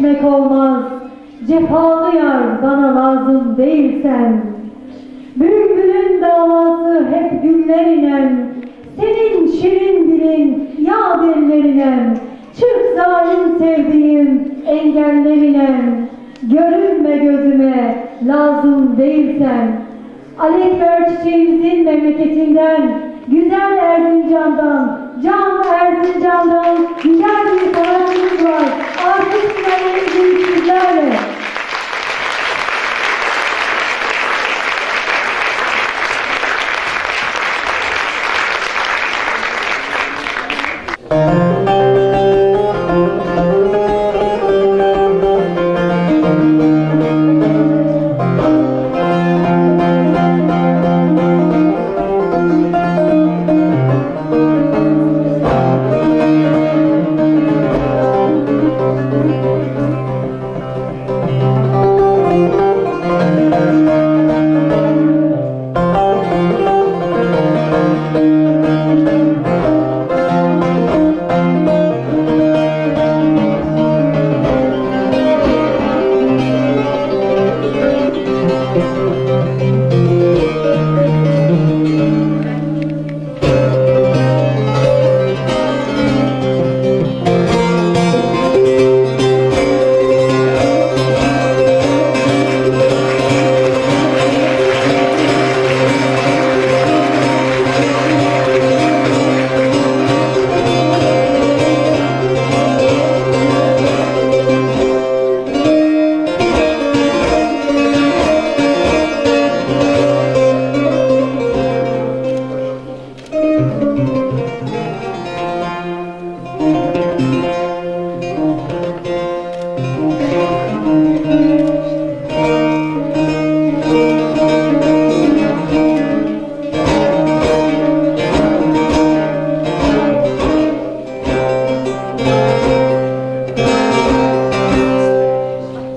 vazgeçmek olmaz. Cefalı yar bana lazım değilsen. Bülbülün davası hep güller inen. Senin şirin dilin yağ dillerinen Çık zalim sevdiğim engellerine Görünme gözüme lazım değilsen. Ali Ekber çiçeğimizin memleketinden Güzel Erzincan'dan Can Erzincan'dan Güzel bir var Artık sizlerle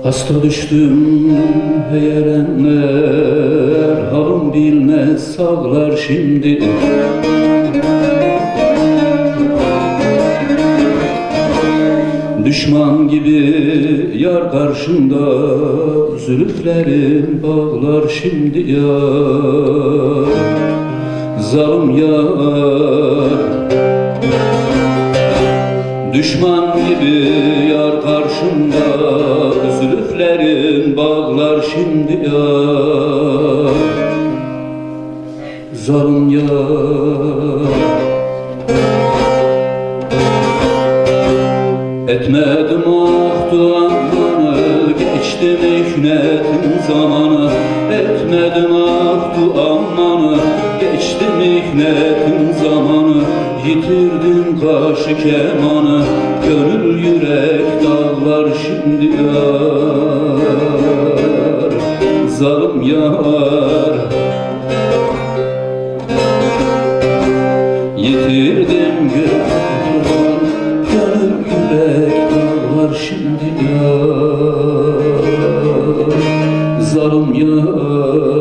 Hasta düştüm heyelenler Halım bilmez sağlar şimdi. Düşman gibi yar karşımda Zülüflerin bağlar şimdi yar Zalim yar. Düşman gibi yar karşımda Zalim yar Etmedim ah duanı Geçti mihnetin zamanı. Etmedim ah duamanı Geçti mihnetin zamanı. Yitirdim kaşı kemanı Gönül yürek dağlar şimdi yar. Zalim yar Zalim yar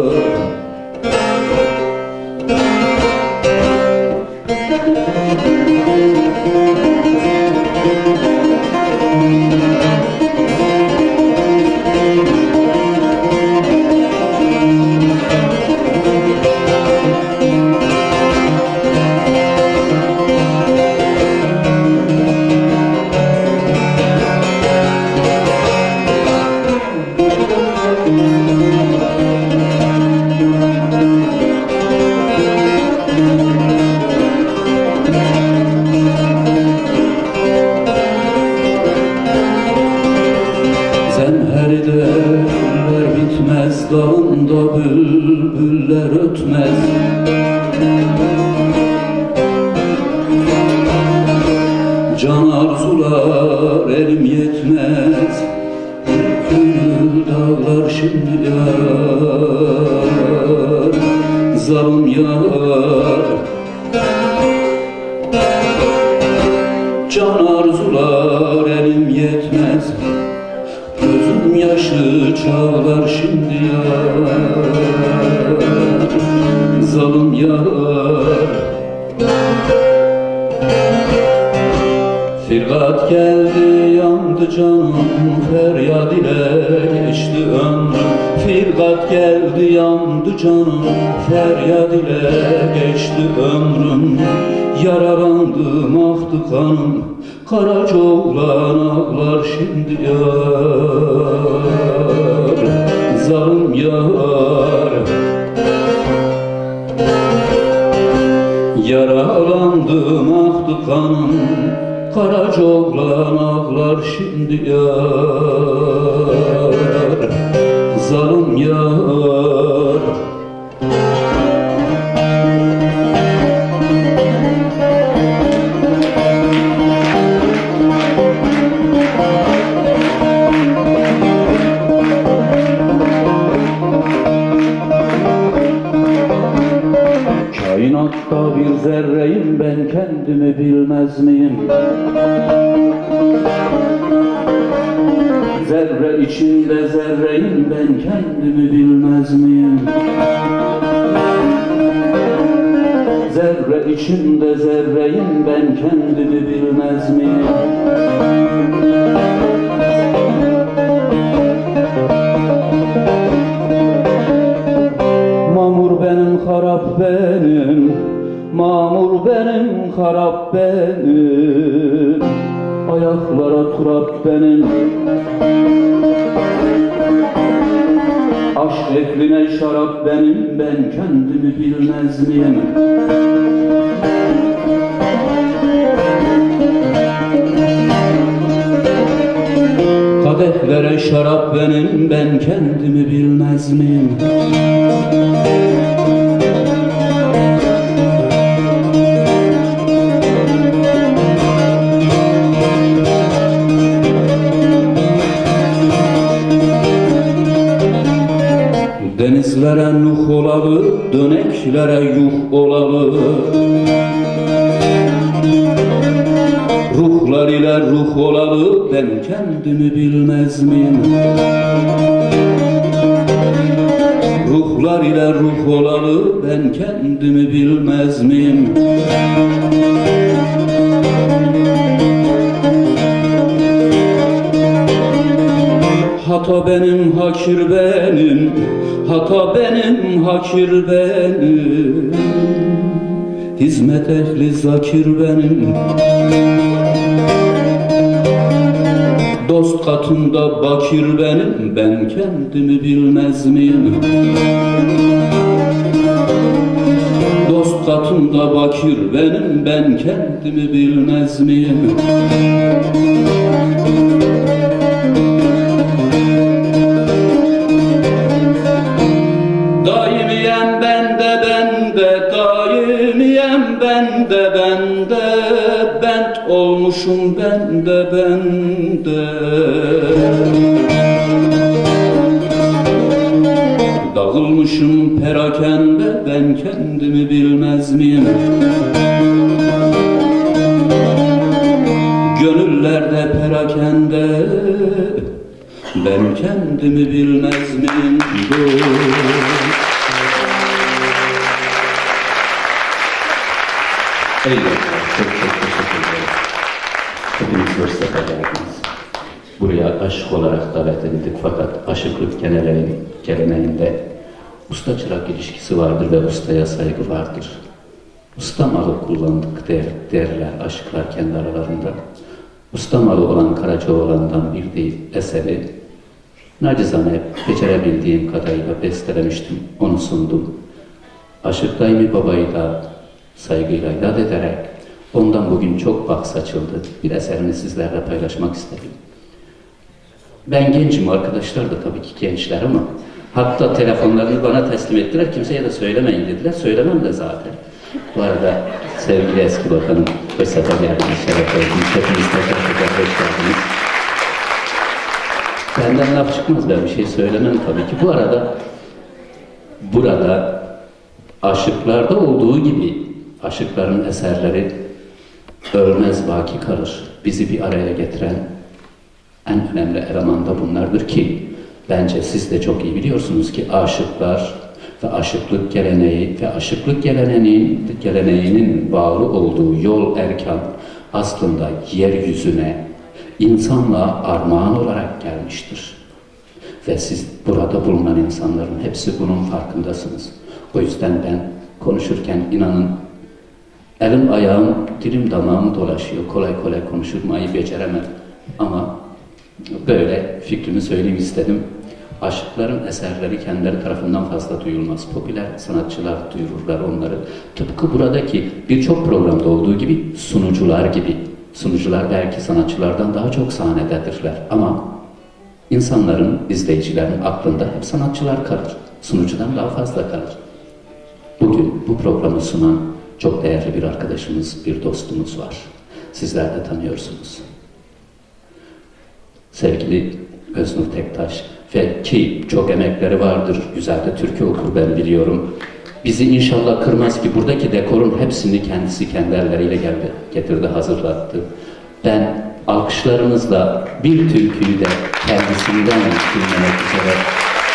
Firgat geldi yandı canım Feryad ile geçti ömrüm. Firgat geldi yandı canım Feryad ile geçti ömrüm. Yaralandım aktı kanım Karaca oğlan ağlar şimdi yar. Zalim yar. Yaralandım Karaca ağlar şimdi yar. Zalim yar kendimi bilmez miyim? Zerre içinde zerreyim ben kendimi bilmez miyim? Zerre içinde zerreyim ben kendimi bilmez miyim? Mamur benim harap benim Mamur benim harap benim Ayaklara turap benim Aşk ehline şarap benim Ben kendimi bilmez miyim? Kadehlere şarap benim Ben kendimi bilmez miyim? Denizlere nuh olalı, döneklere yuh olalı Ruhlar ile ruh olalı, ben kendimi bilmez miyim? Ruhlar ile ruh olalı, ben kendimi bilmez miyim? Hata benim, hakir benim, hata benim, hakir benim Hizmet ehli zakir benim Dost katında bakir benim, ben kendimi bilmez miyim? Dost katında bakir benim, ben kendimi bilmez miyim? Ben de ben de bent olmuşum ben de ben de Dağılmışım perakende ben kendimi bilmez miyim? Gönüllerde perakende ben kendimi bilmez miyim? Eyvallah. Çok çok teşekkür. Buraya aşık olarak davet edildik fakat aşıklık geleneği, geleneğinde usta çırak ilişkisi vardır ve ustaya saygı vardır. Usta malı kullandık der, derler aşıklar kendi aralarında. Usta malı olan Karacaoğlan'dan bir değil eseri nacizane becerebildiğim kadarıyla bestelemiştim, onu sundum. Aşık Daimi Baba'yı da saygıyla yad ederek ondan bugün çok bak açıldı. Bir eserini sizlerle paylaşmak istedim. Ben gencim, arkadaşlar da tabii ki gençler ama hatta telefonlarını bana teslim ettiler. Kimseye de söylemeyin dediler. Söylemem de zaten. Bu arada sevgili eski bakanım fırsata geldiniz, şeref verdiniz. Hepiniz tekrar hoş geldiniz. Benden laf çıkmaz ben bir şey söylemem tabii ki. Bu arada burada aşıklarda olduğu gibi aşıkların eserleri ölmez baki kalır. Bizi bir araya getiren en önemli eleman da bunlardır ki bence siz de çok iyi biliyorsunuz ki aşıklar ve aşıklık geleneği ve aşıklık geleneğinin, geleneğinin bağlı olduğu yol erkan aslında yeryüzüne insanlığa armağan olarak gelmiştir. Ve siz burada bulunan insanların hepsi bunun farkındasınız. O yüzden ben konuşurken inanın elim ayağım, dilim damağım dolaşıyor. Kolay kolay konuşurmayı beceremem. Ama böyle fikrimi söyleyeyim istedim. Aşıkların eserleri kendileri tarafından fazla duyulmaz. Popüler sanatçılar duyururlar onları. Tıpkı buradaki birçok programda olduğu gibi sunucular gibi. Sunucular belki sanatçılardan daha çok sahnededirler. Ama insanların, izleyicilerin aklında hep sanatçılar kalır. Sunucudan daha fazla kalır. Bugün bu programı sunan çok değerli bir arkadaşımız, bir dostumuz var. Sizler de tanıyorsunuz. Sevgili Öznur Tektaş ve ki çok emekleri vardır, güzel de türkü okur ben biliyorum. Bizi inşallah kırmaz ki buradaki dekorun hepsini kendisi kendi geldi, getirdi, hazırlattı. Ben alkışlarınızla bir türküyü de kendisinden dinlemek üzere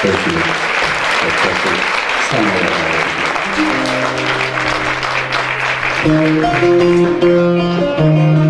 bekliyorum. Tektaş'ı sahneye davet ediyorum. Efendim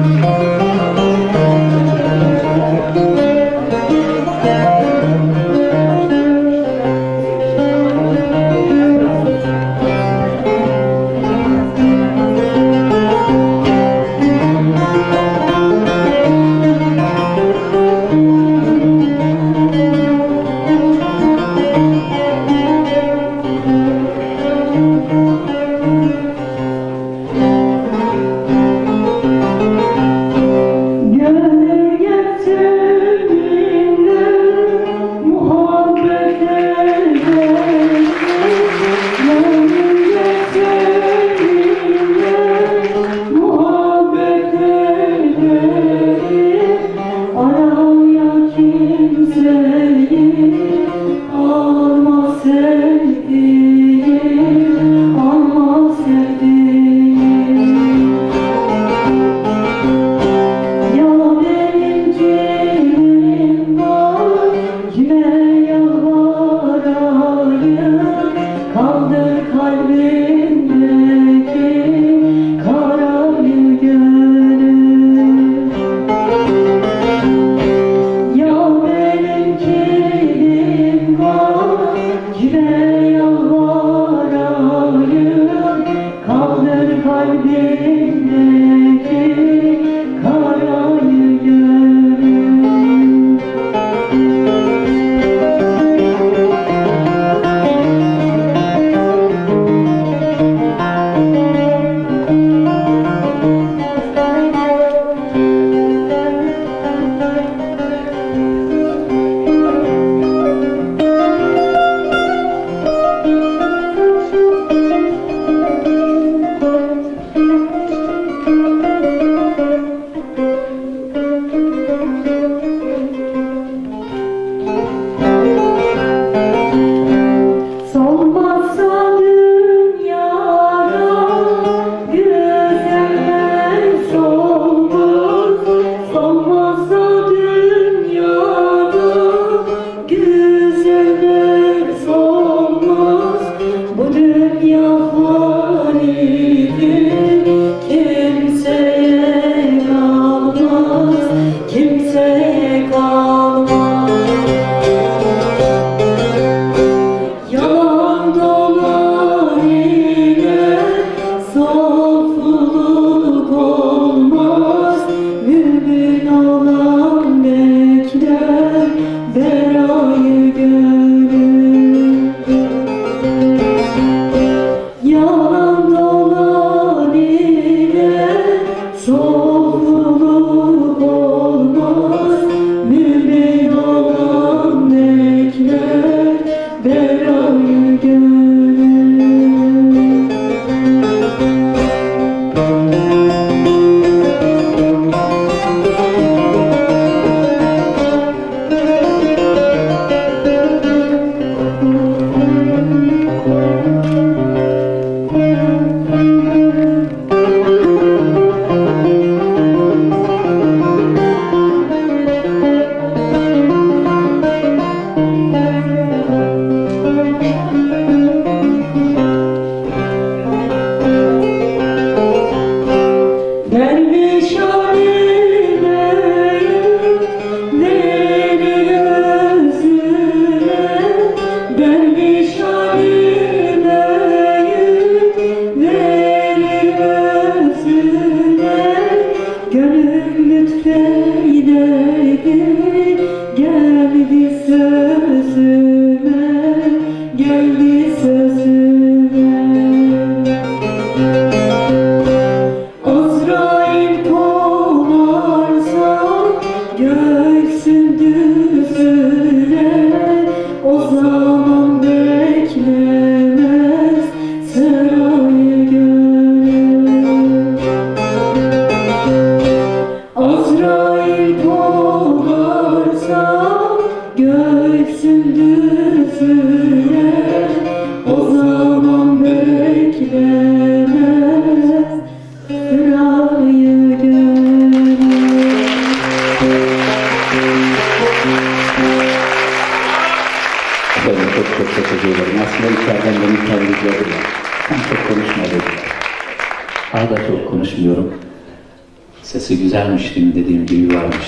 Gibi varmış.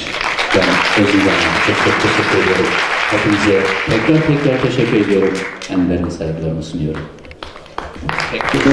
Ben sözü zaman çok çok teşekkür ediyorum. Hepinize tekrar tekrar teşekkür ediyorum. En derin saygılarımı sunuyorum. Teşekkür